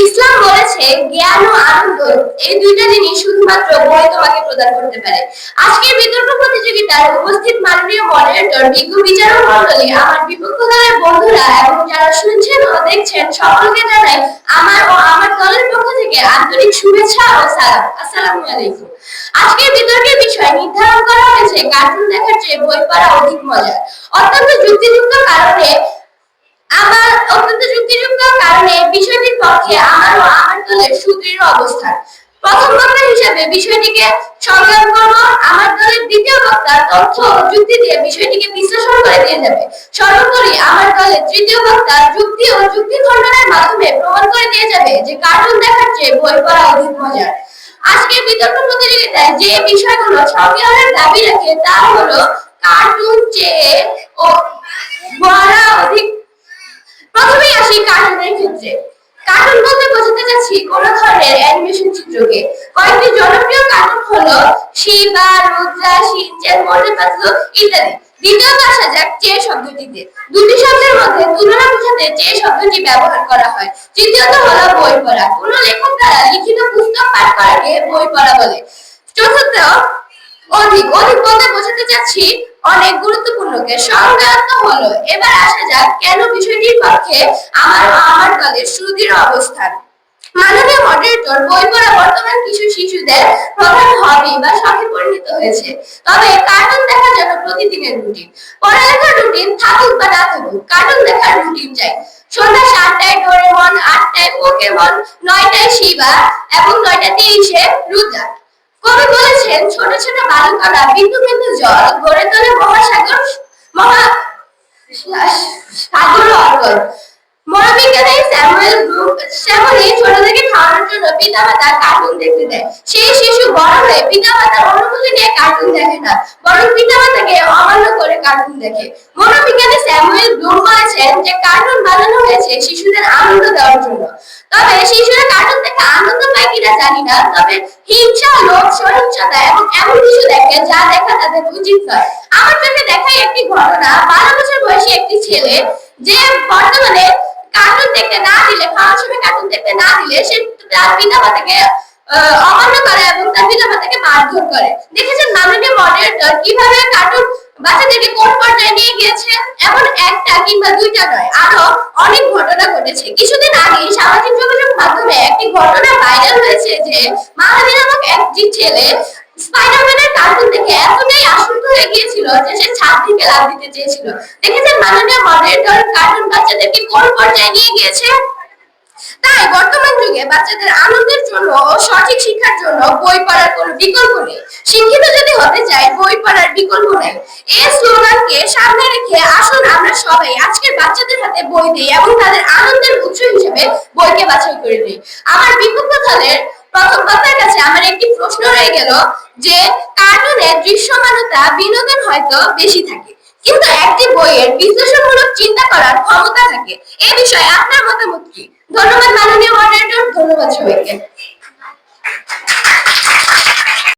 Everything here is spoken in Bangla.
ইসলাম বলেছে, জ্ঞান ও আনন্দ, এই দুইটা জিনিস শুধুমাত্র বই তোমাকে প্রদান করতে পারে। আজকের বিতর্ক প্রতিযোগিতায় উপস্থিত মাননীয় মডারেটর, বিজ্ঞ বিচারক মন্ডলী আমার বিপক্ষ দলের বন্ধুরা এবং যারা শুনছেন ও দেখছেন, সকলকে জানাই আমার ও আমার দলের পক্ষ থেকে আন্তরিক শুভেচ্ছা ও সালাম। আসসালামু আলাইকুম। আজকের বিতর্কের বিষয় নির্ধারণ করা হয়েছে কার্টুন দেখার চেয়ে বই পড়া অধিক মজার। অত্যন্ত যুক্তিযুক্ত কারণে আমার অত্যন্ত যুক্তিযুক্ত কারণে বিষয়টির পক্ষে আমার ও আমার দলের সুদৃঢ় অবস্থান। প্রথম বক্তা হিসেবে বিষয়টিকে সংগ্রাম করব। আমার দলের দ্বিতীয় বক্তা তথ্য ও যুক্তি দিয়ে বিষয়টিকে বিশ্লেষণ করে দিয়ে যাবে। সর্বোপরি আমার দলের তৃতীয় বক্তা যুক্তি ও যুক্তি খণ্ডনের মাধ্যমে প্রমাণ করে দিয়ে যাবে যে কার্টুন দেখার চেয়ে বই পড়া অধিক মজার। আজকের বিতর্ক প্রতিযোগিতায় যে বিষয়গুলো সংগ্রহের দাবি রাখে তা হলো কার্টুন চেয়ে ও পড়া অধিক প্রথমেই আসি কার্টুনের ক্ষেত্রে। কার্টুন বলতে বোঝাতে যাচ্ছি কোন ধরনের অ্যানিমেশন চিত্রকে কয়েকটি জনপ্রিয় কার্টুন হলো শিবা, রুদ্রা শিনচ্যান মোটু পাতলু ইত্যাদি। দ্বিতীয়ত আসা যাক চে শব্দটিতে। দুটি শব্দের মধ্যে তুলনা বোঝাতে চে শব্দটি ব্যবহার করা হয়। তৃতীয়ত হলো বই পড়া। কোন লেখক দ্বারা লিখিত পুস্তক পাঠ করাকে বই পড়া বলে। চতুর্থ, অধিক। অধিক বলতে বোঝাতে চাচ্ছি অনেক গুরুত্বপূর্ণকে সংজ্ঞাত হলো। এবার আসা যাক কেন বিষয়টির পক্ষে আমার আমার দলের সুদৃঢ় অবস্থান। মাননীয় মডারেটর বই পড়া বর্তমান কিছু শিশুদের প্রধান হবি বা শখে পরিণত হয়েছে। তবে কার্টুন দেখার জন্য প্রতিদিনের রুটিন পড়ালেখার রুটিন থাকুক বা না থাকুক কার্টুন দেখার রুটিন চাই। সন্ধ্যা সাতটায় ডোরেমন আটটায় পোকেমন নয়টায় শিবা এবং নয়টা তেইশে রুদ্রা কবি বলেছেন, ছোট ছোট বালুকণা বিন্দু বিন্দু জল, গড়ে তোলে মহাসাগর, মহা সাগর অর্গল মনোবিজ্ঞানী স্যামুয়েল ছোট থেকে খাওয়ানোর জন্য পিতামাতা কার্টুন দেখতে দেয়। সেই শিশু বড় হয়ে পিতামাতার অনুমতি নিয়ে কার্টুন দেখে না, বরং করে কার্টুন দেখে। মনোবিজ্ঞানী স্যামুয়েল ব্লুম বলেছেন যে কার্টুন বানানো হয়েছে শিশুদের আনন্দ দেওয়ার জন্য। তবে শিশুরা কার্টুন দেখে আনন্দ পায় কিনা জানি না, তবে হিংসা, লোভ, সহিংসতা এবং এমন কিছু দেখে যা দেখা তাদের উচিত নয়। আমার চোখে দেখাই একটি ঘটনা। বারো বছর বয়সী একটি ছেলে যে বর্তমানে কার্টুন দেখতে না দিলে খাওয়ার সময় কার্টুন দেখতে না দিলে সে তার পিতা মাতাকে অমান্য করে এবং তার পিতা মাতাকে মারধর করে। দেখেছেন মাননীয় মডারেটর কীভাবে কার্টুন বাচ্চাদেরকে কোন পর্যায়ে নিয়ে গিয়েছে? এমন একটা কিংবা দুইটা নয়, আরও অনেক ঘটনা ঘটেছে। কিছুদিন আগে সামাজিক যোগাযোগ মাধ্যমে একটি ঘটনা ভাইরাল হয়েছে যে মাহাদি নামক একটি ছেলে স্পাইডারম্যানের কার্টুন দেখে এতটাই আসক্ত হয়ে গিয়েছিল যে সে ছাদ থেকে লাফ দিতে চেয়েছিল। দেখেছেন মাননীয় মডারেটর কার্টুন বাচ্চাদেরকে কোন পর্যায়ে নিয়ে গিয়েছে? তাই বর্তমান যুগে বাচ্চাদের আনন্দের জন্য ও সঠিক শিক্ষার জন্য বই পড়ার কোনো বিকল্প নেই। শিক্ষিত যদি হতে চাই, বই পড়ার বিকল্প নেই। এই স্লোগানকে সামনে রেখে আসুন আমরা সবাই আজকের বাচ্চাদের হাতে বই দিই এবং তাদের আনন্দের উৎস হিসেবে বইকে বাছাই করে দিই আমার বিপক্ষ দলের প্রথম বক্তার কাছে আমার একটি প্রশ্ন রয়ে গেল যে, কার্টুনে দৃশ্যমানতা বিনোদন হয়তো বেশি থাকে, কিন্তু একটি বইয়ের বিশ্লেষণমূলক চিন্তা করার ক্ষমতা থাকে। এ বিষয়ে আপনার মতামত কি? ধন্যবাদ, মাননীয় মডারেটর ধন্যবাদ সবাইকে। Thank you.